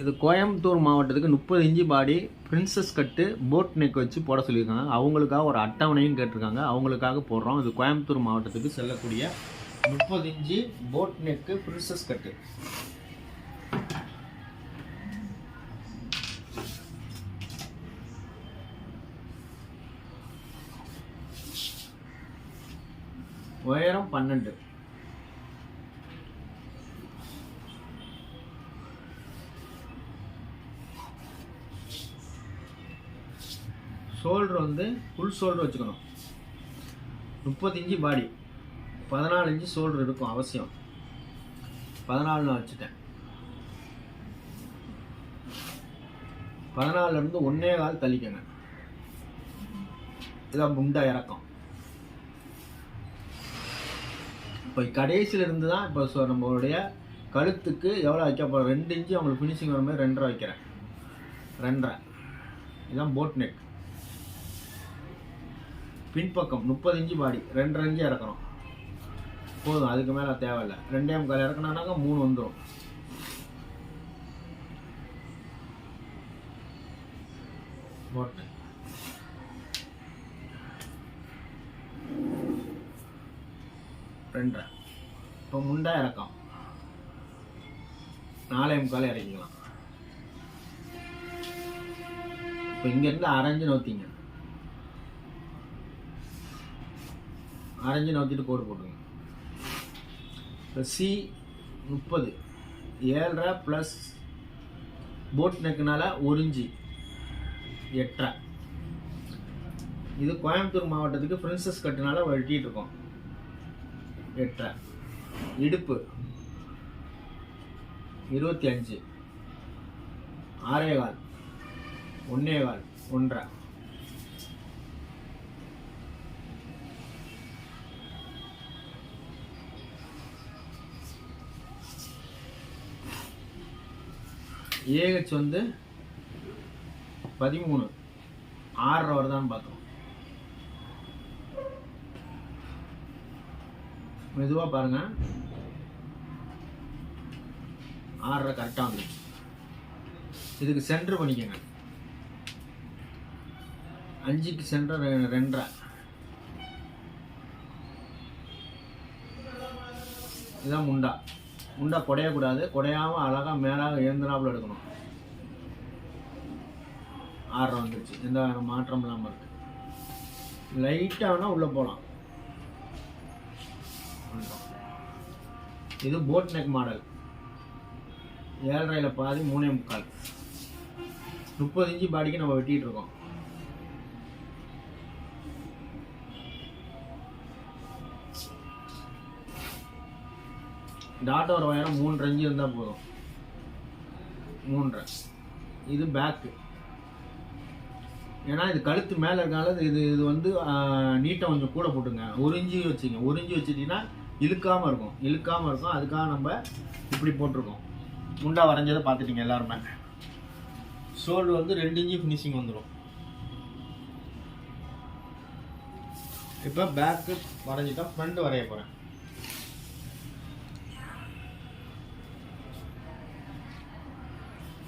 இது கோயம்புத்தூர் மாவட்டத்துக்கு முப்பது inch body princess cut boat neck வச்சு போட சொல்லியிருக்காங்க. அவங்களுக்காக ஒரு அட்டவணையும் கேட்டிருக்காங்க. அவங்களுக்காக போடுறோம். இது கோயம்புத்தூர் மாவட்டத்துக்கு செல்லக்கூடிய முப்பது இஞ்சி போட் நெக்கு பிரின்சஸ் கட்டு. உயரம் பன்னெண்டு. ஷோல்டர் வந்து ஃபுல் ஷோல்டர் வச்சுக்கணும். முப்பத்தி இன்ச்சு பாடி பதினாலு இன்ச்சு ஷோல்டர் இருக்கும் அவசியம். பதினாலு நான் வச்சுட்டேன். பதினாலுலேருந்து ஒன்றே கால் தள்ளிக்கங்க. இதான் முண்டா இறக்கம். இப்போ கடைசியில் இருந்து தான் இப்போ நம்மளுடைய கழுத்துக்கு எவ்வளோ வைக்க போகிறோம் ரெண்டு இன்ச்சு அவங்களுக்கு ஃபினிஷிங் வர மாதிரி ரெண்டரை வைக்கிறேன். ரெண்டரை. இதுதான் போட் நெக் பின்பக்கம் முப்பது இன்ச்சு பாடி. ரெண்டரை இன்ச்சு இறக்கணும். போதும் அதுக்கு மேலே தேவையில்லை. ரெண்டே முக்கால் இறக்கணும்னாக்கா மூணு வந்துடும் போட் ரெண்டரை. இப்போ முண்டா இறக்கம். நாலே முக்கால் இறக்கிக்கலாம். இப்போ இங்கேருந்து அரைஞ்சு நோத்திங்க. அரைஞ்சு நோத்திட்டு கோடு போட்டுருங்க. இப்போ சி முப்பது. ஏழரை ப்ளஸ் போட் நெக்குனால ஒரு இஞ்சி எட்டரை. இது கோயம்புத்தூர் மாவட்டத்துக்கு பிரின்சஸ் கட்டுனால வழட்டிகிட்டு இருக்கோம். எட்டரை. இடுப்பு இருபத்தி அஞ்சு. ஆறே கால் ஒன்றே கால் ஒன்றரை. ஏஹெச் வந்து பதிமூணு. ஆறரை வருதான்னு பார்த்தோம் மெதுவாக பாருங்க. ஆறரை கரெக்டாக வந்துச்சு இதுக்கு சென்டர் பண்ணிக்கோங்க. அஞ்சுக்கு சென்டர் ரெ- ரெண்டரை. இதுதான் முண்டா. உண்டை குடையக்கூடாது குடையாமல் அழகாக மேலாக ஏந்திராப்புல எடுக்கணும். ஆறரை வந்துருச்சு. எந்த மாற்றம் இல்லாமல் இருக்கு. லைட்டாக வேணால் உள்ளே போகலாம் இது போட் நெக் மாடல் ஏழரையில் பாதி மூணே முக்கால். முப்பது இன்ச்சு பாடிக்கு நம்ம வெட்டிகிட்டு இருக்கோம். டாட்டோட உயரம் மூன்றரை இன்ச்சு இருந்தால் போதும். மூன்றரை இது பேக்கு ஏன்னா இது கழுத்து மேலே இருக்கனால இது இது வந்து நீட்டை கொஞ்சம் கூட போட்டுங்க. ஒரு இன்ச்சு வச்சுங்க. ஒரு வச்சுட்டிங்கன்னா இழுக்காமல் இருக்கும். இழுக்காமல் இருக்கும். அதுக்காக நம்ம இப்படி போட்டிருக்கோம். முண்டா வரைஞ்சதை பார்த்துட்டிங்க எல்லாருமே. சோல் வந்து ரெண்டு இஞ்சி ஃபினிஷிங் வந்துடும் இப்போ பேக்கு வரைஞ்சிட்டா ஃப்ரண்ட் வரைய போகிறேன்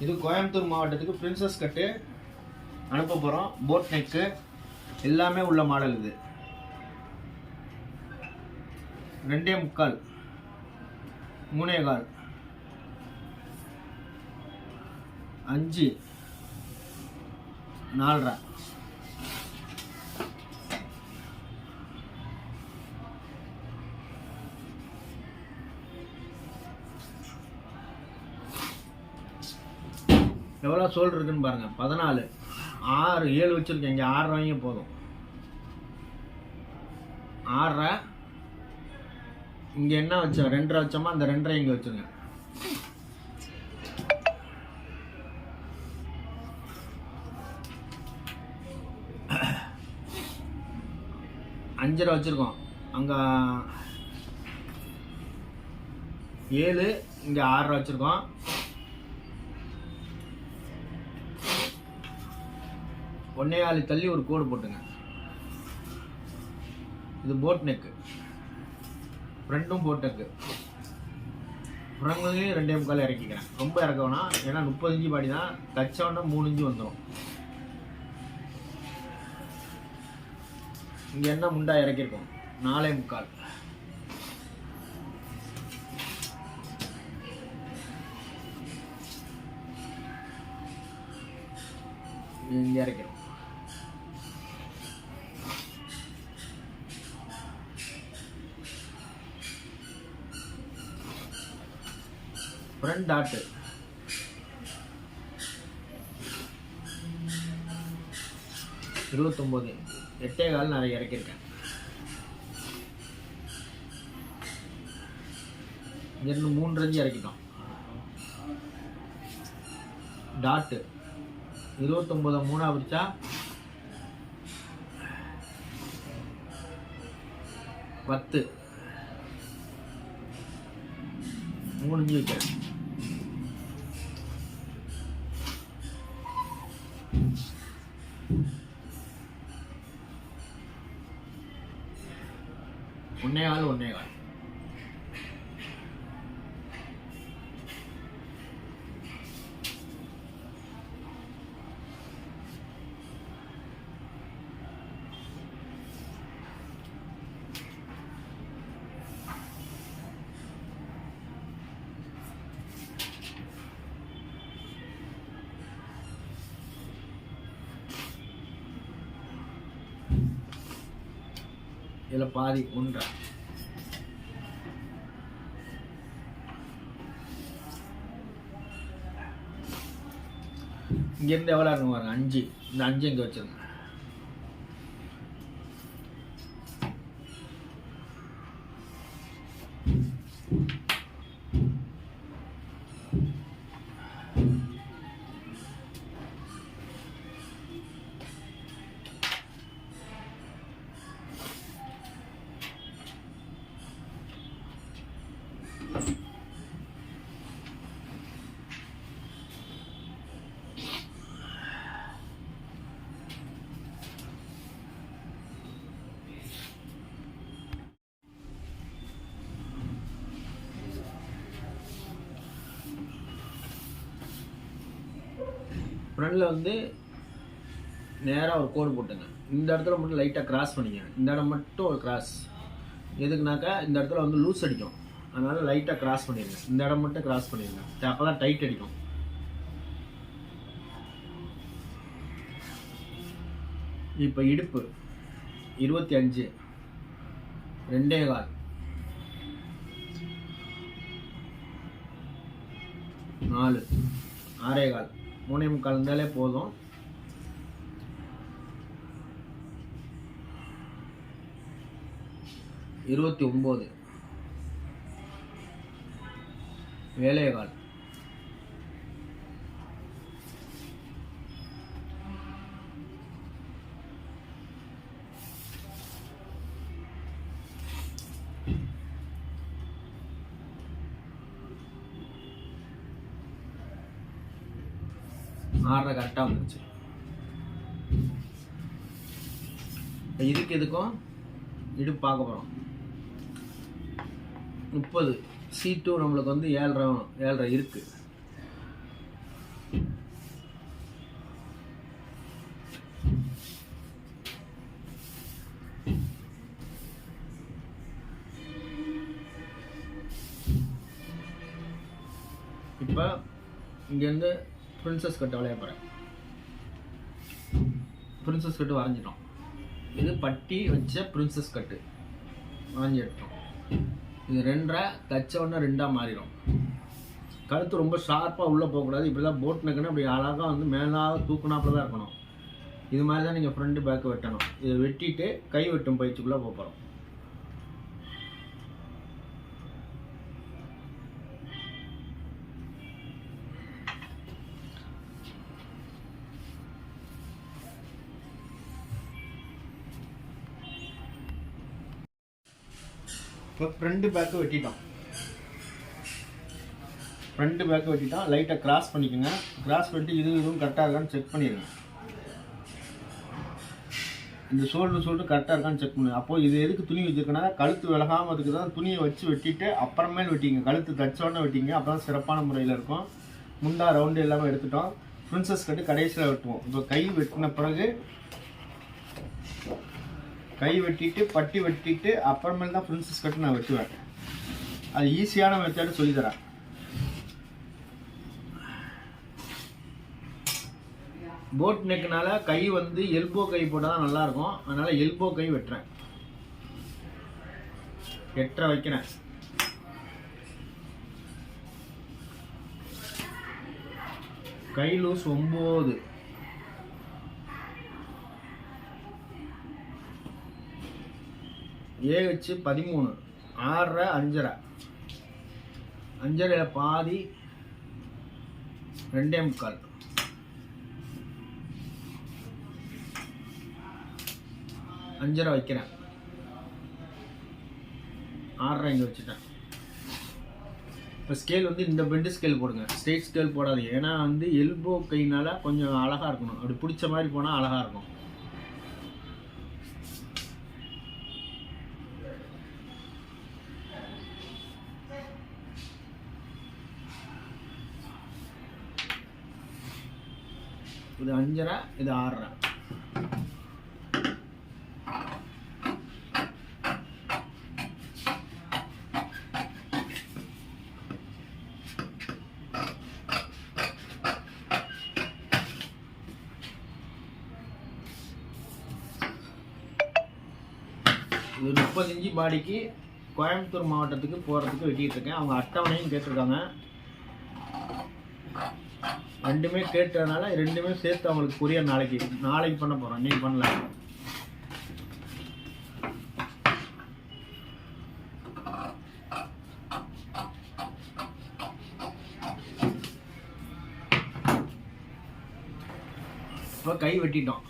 இது கோயம்புத்தூர் மாவட்டத்துக்கு பிரின்சஸ் கட்டு அனுப்ப போகிறோம் போட் நெக்கு எல்லாமே உள்ள மாடல் இது. ரெண்டே முக்கால். மூணே கால். அஞ்சு. நாலரை. எவ்வளோ சோல் இருக்குன்னு பாருங்க. பதினாலு. ஆறு ஏழு வச்சிருக்கேன். இங்கே ஆறு வாங்க போதும். ஆறரை. இங்கே என்ன வச்சோம் ரெண்டரை வச்சோமா? அந்த ரெண்டரை இங்கே வச்சுருங்க அஞ்சரை வச்சுருக்கோம். அங்கே ஏழு இங்கே ஆறரை வச்சுருக்கோம். ஒன்னே காலு தள்ளி ஒரு கோடு போட்டுங்க. இது போட் நெக்கு ஃப்ரண்ட்டும் போட் நெக்கு ஃப்ரண்ட்லேயும் ரெண்டே முக்கால் இறக்கிக்கிறேன். ரொம்ப இறக்க வேணாம். ஏன்னா முப்பது இன்ச்சு பாடி தான். தச்சோன்னா மூணு இஞ்சி வந்துடும் இங்கே என்ன முண்டா இறக்கியிருக்கோம் நாலே முக்கால். இங்கே இறக்கிறோம் ஃப்ரெண்ட் டாட்டு இருபத்தொம்போது. எட்டே கால் நிறைய இறக்கியிருக்கேன். இங்கேருந்து மூன்றஞ்சு இறக்கிட்டோம். டாட்டு. இருபத்தொம்போதை மூணாக பிடிச்சா பத்து. மூணு வைக்கிறேன். இதில் பாதி ஒன்றரை இங்கேருந்து எவ்வளோ இருக்கும் பாருங்க அஞ்சு. இந்த அஞ்சு இங்கே வச்சிருங்க. ஃப்ரண்டில் வந்து நேராக ஒரு கோடு போட்டுங்க. இந்த இடத்துல மட்டும் லைட்டாக கிராஸ் பண்ணிக்கங்க இந்த இடம் மட்டும் ஒரு கிராஸ் எதுக்குனாக்கா இந்த இடத்துல வந்து லூஸ் அடிக்கும். அதனால் லைட்டாக கிராஸ் பண்ணிடுங்க இந்த இடம் மட்டும் கிராஸ் பண்ணிடுங்க அப்போ தான் டைட் அடிக்கும். இப்போ இடுப்பு. இருபத்தி அஞ்சு. ரெண்டே கால். நாலு. ஆறே கால். மூணே முக்கால் இருந்தாலே போதும். இருபத்தி ஒம்பது. ஏழே ஆறரை கரெக்டாக வந்துருச்சு. இப்போ இதுக்கு எதுக்கும் இடுப்பு பார்க்க போகிறோம் முப்பது. சி டூ நம்மளுக்கு வந்து ஏழரை ஏழரை இருக்கு. இப்போ இங்கேருந்து பிரின்சஸ் கட்டு விளைய போகிறேன் பிரின்சஸ் கட்டு வரைஞ்சிட்டோம் இது பட்டி வச்ச பிரின்சஸ் கட்டு வரைஞ்சி எடுத்தோம். இது ரெண்டரை தச்ச உடனே ரெண்டாக மாறிடும். கழுத்து ரொம்ப ஷார்ப்பாக உள்ளே போகக்கூடாது. இப்படி தான் போட் நக்குன்னு அப்படி அழகாக வந்து மேலாக தூக்குனாப்பில் தான் இருக்கணும். இது மாதிரி தான் நீங்கள் ஃப்ரண்ட்டு பேக்கு வெட்டணும். இதை வெட்டிட்டு கை வெட்டும் பயிற்சிக்குள்ளே போகிறோம் இப்போ ஃப்ரெண்டு பேக்கு வெட்டிட்டோம். ஃப்ரெண்டு பேக்கு வெட்டிட்டோம். லைட்டாக கிராஸ் பண்ணிக்கோங்க. கிராஸ் பண்ணிட்டு இது இதுவும் கரெக்டாக இருக்கான்னு செக் பண்ணிடுங்க. இந்த ஷோல்டர் ஷோல்டர் கரெக்டாக இருக்கான்னு செக் பண்ணுங்க. அப்போது இது எதுக்கு துணி வச்சுருக்கேன்னா கழுத்து விலகாமல் அதுக்கு தான் துணியை வச்சு வெட்டிட்டு அப்புறமேல் வெட்டிங்க. கழுத்து தச்சோடனே வெட்டிங்க. அப்போ தான் சிறப்பான முறையில் இருக்கும். முண்டா ரவுண்டு எல்லாமே எடுத்துட்டோம். பிரின்சஸ் கட்டு கடைசியில் வெட்டுவோம். இப்போ கை வெட்டின பிறகு கை வெட்டிட்டு பட்டி வெட்டிட்டு அப்புறமேல் தான் பிரின்சஸ் கட்டு நான் வெட்டுவேன். அது ஈஸியான மெத்தேடு சொல்லித்தரேன். போட் நெக்குனால கை வந்து எல்போ கை போட்டால் தான் நல்லாயிருக்கும். அதனால் எல்போ கை வெட்டுறேன். எட்டரை வைக்கிறேன் கை லூஸ் ஒம்பது. ஏ பதிமூணு ஆறரை அஞ்சரை. அஞ்சரையில் பாதி ரெண்டே முக்கால். அஞ்சரை வைக்கிறேன். ஆறரை இங்கே வச்சுட்டேன். இப்போ ஸ்கேல் வந்து இந்த பெண்டு ஸ்கேல் போடுங்க. ஸ்ட்ரெயிட் ஸ்கேல் போடாது ஏன்னா வந்து எல்போ கையினால் கொஞ்சம் அழகாக இருக்கணும். அப்படி பிடிச்ச மாதிரி போனால் அழகாக இருக்கும். இது அஞ்சரை இது ஆறரை. இது முப்பத்தஞ்சு பாடிக்கு கோயம்புத்தூர் மாவட்டத்துக்கு போகிறதுக்கு வெட்டிகிட்டு இருக்கேன். அவங்க அட்டவணையும் கேட்டிருக்காங்க. ரெண்டுமே கேட்டதுனால ரெண்டுமே சேர்த்து அவங்களுக்கு புரிய நாளைக்கு. நாளைக்கு பண்ண போகிறோம் இன்னைக்கு பண்ணல. இப்போ கை வெட்டிட்டோம்.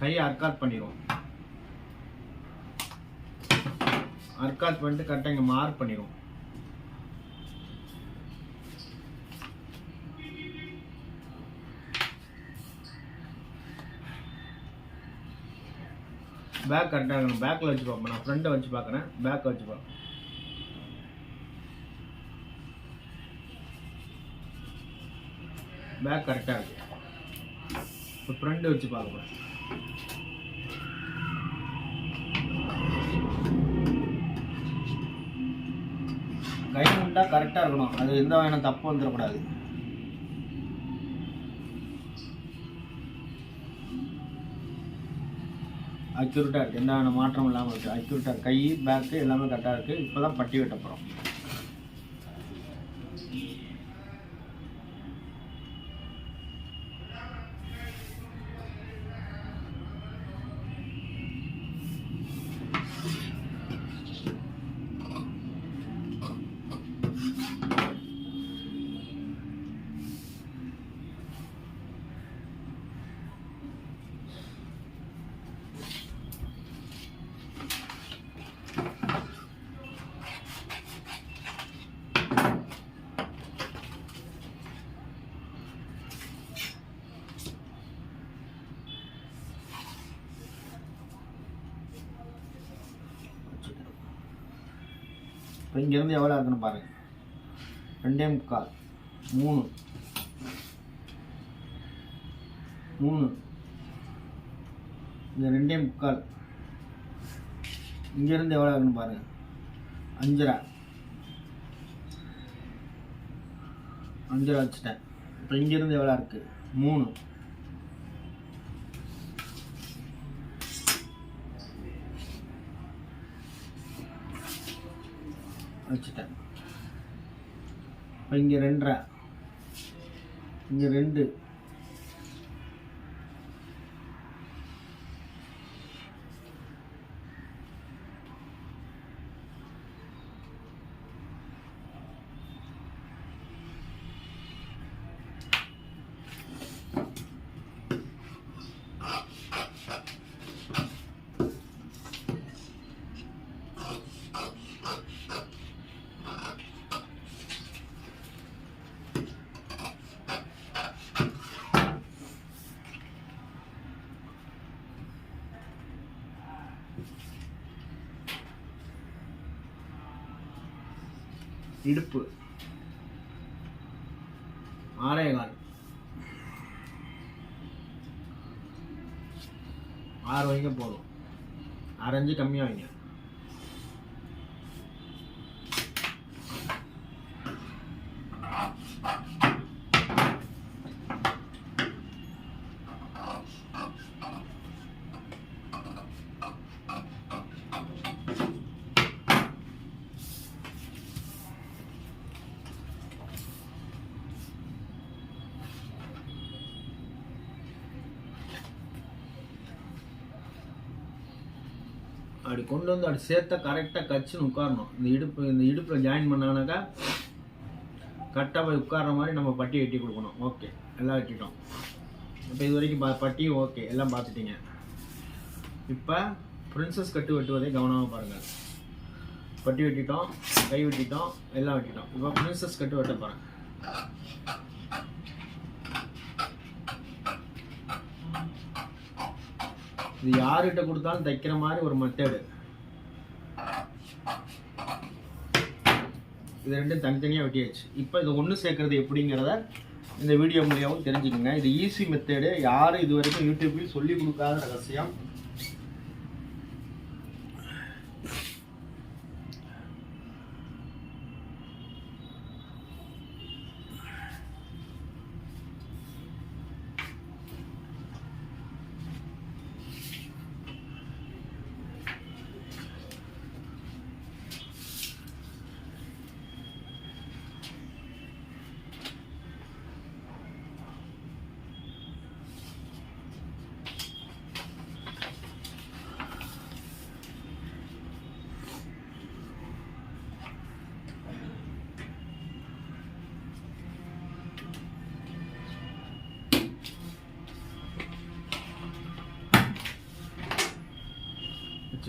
கையை அர்க்காத் பண்ணிடுவோம். அர்க்காத் பண்ணிட்டு கரெக்டாக இங்கே மார்க் பண்ணிடுவோம். பேக் கரெக்டாக இருக்கணும். பேக்கில் வச்சு பார்ப்போம் நான் ஃப்ரண்ட்டை வச்சு பார்க்குறேன். பேக்கை வச்சு பார்ப்பேன் பேக் கரெக்டாக இருக்கு. இப்போ ஃப்ரண்ட்டு வச்சு பார்க்க கை முட்டா கரெக்டாக இருக்கணும். அது எந்த வகையான தப்பு வந்துடக்கூடாது. அக்யூரேட்டாக இருக்குது எந்த மாற்றமும் மாற்றம் இல்லாமல் இருக்குது அக்யூரேட்டாக கை பேக்கு எல்லாமே கரெக்டாக இருக்குது இப்போ தான் பட்டி வெட்ட போகிறோம் இப்போ இங்கேருந்து எவ்வளோ இருக்குன்னு பாருங்கள் ரெண்டே முக்கால். மூணு. மூணு. இந்த ரெண்டே முக்கால். இங்கேருந்து எவ்வளோ இருக்குன்னு பாருங்கள் அஞ்சரை. அஞ்சரை வச்சுட்டேன். இப்போ இங்கேருந்து எவ்வளோ இருக்குது மூணு. வச்சுட்டேன். இப்போ இங்கே ரெண்டரை. இங்கே ரெண்டு. இடுப்பு. ஆறே ஆறு வைங்க போதும். அரைஞ்சு கம்மியாக வைங்க. அப்படி கொண்டு வந்து அப்படி சேர்த்தா கரெக்டாக கச்சுன்னு உட்காரணும். இந்த இடுப்பு இந்த இடுப்பில் ஜாயின் பண்ணானாக்கா கரெக்டாக போய் உட்கார்ற மாதிரி நம்ம பட்டி வெட்டி கொடுக்கணும். ஓகே எல்லாம் வெட்டிட்டோம். இப்போ இது வரைக்கும் பா பட்டியும் ஓகே எல்லாம் பார்த்துட்டீங்க. இப்போ பிரின்சஸ் கட்டு வெட்டுவதை கவனமாக பாருங்கள் பட்டி வெட்டிட்டோம் கை வெட்டிட்டோம் எல்லாம் வெட்டிட்டோம். இப்போ பிரின்சஸ் கட்டு வெட்ட போகிறேன் இது யார்கிட்ட கொடுத்தாலும் தைக்கிற மாதிரி ஒரு மெத்தேடு. இது ரெண்டும் தனித்தனியாக வெட்டியாச்சு. இப்போ இது ஒன்று சேர்க்கறது எப்படிங்கிறத இந்த வீடியோ மூலியாவும் தெரிஞ்சுக்கோங்க. இது ஈஸி மெத்தேடு யாரும் இது வரைக்கும் யூடியூப்லேயும் சொல்லி கொடுக்காத ரகசியம்.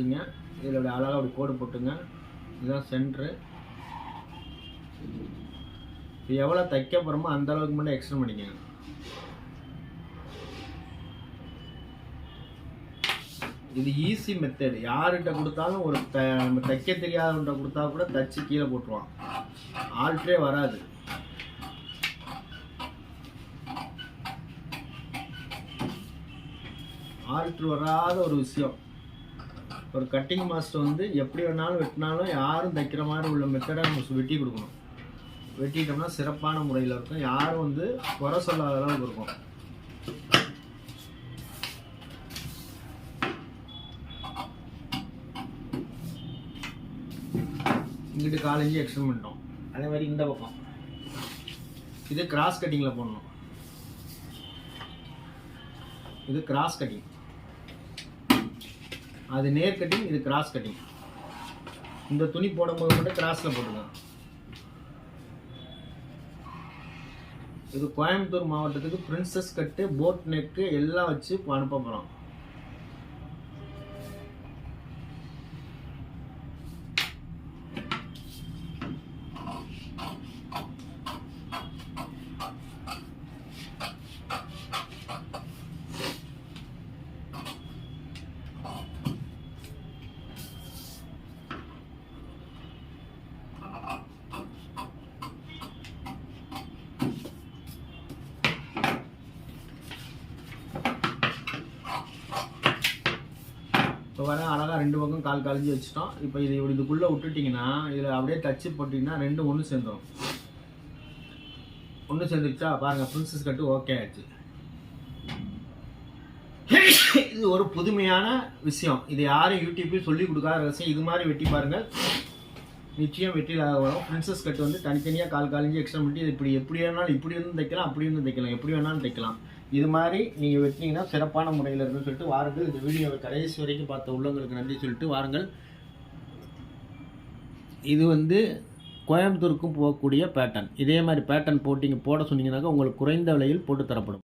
வச்சுங்க. இதில் அழகாக அப்படி கோடு போட்டுங்க. இதுதான் சென்ட்ரு இப்போ எவ்வளோ தைக்க போகிறோமோ அந்த அளவுக்கு மட்டும் எக்ஸ்டெண்ட் பண்ணிக்கங்க. இது ஈஸி மெத்தடு யார்கிட்ட கொடுத்தாலும் ஒரு த நம்ம தைக்க தெரியாதவன்கிட்ட கொடுத்தா கூட தச்சு கீழே போட்டுருவான். ஆல்ட்ரே வராது. ஆல்ட்ரு வராத ஒரு விஷயம். ஒரு கட்டிங் மாஸ்டர் வந்து எப்படி வேணாலும் வெட்டினாலும் யாரும் தைக்கிற மாதிரி உள்ள மெத்தடை நம்ம வெட்டி கொடுக்கணும். வெட்டிட்டோம்னா சிறப்பான முறையில் இருக்கும். யாரும் வந்து குறை சொல்லாத அளவுக்கு இருக்கும். இங்கிட்டு காலேஜ் எக்ஸ்டெண்ட் பண்ணிட்டோம். அதே மாதிரி இந்த பக்கம். இது கிராஸ் கட்டிங்கில் போடணும். இது கிராஸ் கட்டிங் அது நேர் கட்டிங் இது கிராஸ் கட்டிங் இந்த துணி போடும்போது மட்டும் கிராஸில் போட்டுக்கலாம் இது கோயம்புத்தூர் மாவட்டத்துக்கு பிரின்சஸ் கட்டு போட் நெக்கு எல்லாம் வச்சு அனுப்ப போகிறோம் இப்போ வர அழகாக ரெண்டு பக்கம் கால் காலஞ்சி வச்சுட்டோம். இப்போ இது இப்படி இதுக்குள்ளே விட்டுட்டிங்கன்னா இதில் அப்படியே தச்சு போட்டிங்கன்னா ரெண்டும் ஒன்று சேர்ந்துடும் ஒன்று சேர்ந்துருச்சா? பாருங்கள் பிரின்சஸ் கட்டு ஓகே ஆச்சு இது ஒரு புதுமையான விஷயம். இது யாரும் யூடியூப்பில் சொல்லி கொடுக்காத விஷயம் இது மாதிரி வெட்டி பாருங்கள் நிச்சயம் வெற்றியில் வரும் பிரின்சஸ் கட்டு வந்து தனித்தனியாக கால் காலஞ்சி எக்ஸ்ட்ரா பண்ணி இது இப்படி எப்படி வேணாலும் இப்படி இருந்தும் தைக்கலாம் அப்படி இருந்தும் தைக்கலாம். எப்படி வேணாலும் தைக்கலாம். இது மாதிரி நீங்கள் வெட்டினீங்கன்னா சிறப்பான முறையில் இருக்குன்னு சொல்லிட்டு வாருங்கள். இந்த வீடியோவை கடைசி வரைக்கும் பார்த்த உள்ளவங்களுக்கு நன்றி சொல்லிட்டு வாருங்கள். இது வந்து கோயம்புத்தூருக்கும் போகக்கூடிய பேட்டர்ன் இதே மாதிரி பேட்டர்ன் போட்டிங்க போட சொன்னீங்கன்னாக்கா உங்களுக்கு குறைந்த விலையில் போட்டு தரப்படும்.